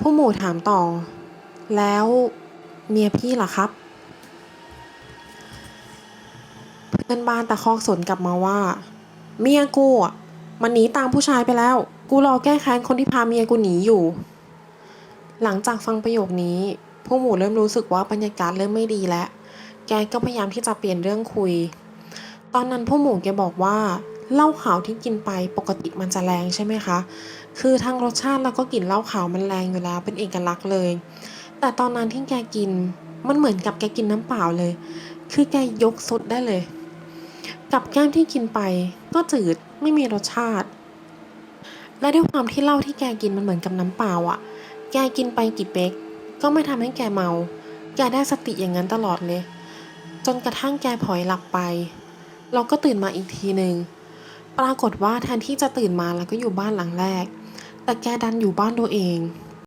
ผู้หมู่ถามต่อ แล้วเมียพี่ล่ะครับ เพื่อนบ้านตะคอกสนกลับมาว่า เมียกูอะมันหนีตามผู้ชายไปแล้ว กูรอแก้แค้นคนที่พาเมียกูหนีอยู่ หลังจากฟังประโยคนี้ ผู้หมู่เริ่มรู้สึกว่าบรรยากาศเริ่มไม่ดีแล้ว แกก็พยายามที่จะเปลี่ยนเรื่องคุย ตอนนั้นผู้หมู่แกบอกว่า เหล้าขาวที่กินไปปกติมันจะแรงใช่ไหมคะ คือทั้งรสชาติแล้วก็กลิ่นเหล้าขาวมันแรงอยู่แล้วเป็นเอกลักษณ์เลย แต่ตอนนั้นที่แกกินมันเหมือนกับแกกินน้ำเปล่าเลย คือแกยกสดได้เลย กับแก้มที่กินไปก็จืดไม่มีรสชาติ และด้วยความที่เหล้าที่แกกินมันเหมือนกับน้ำเปล่าอะ่ะ แกกินไปกี่เป๊กก็ไม่ทำให้แกเมา แกได้สติอย่างนั้นตลอดเลย จนกระทั่งแกผลอยหลับไป เราก็ตื่นมาอีกทีหนึ่ง ปรากฏว่าแทนที่จะตื่นมาแล้วก็อยู่บ้านหลังแรก แต่แกดันอยู่บ้านตัวเอง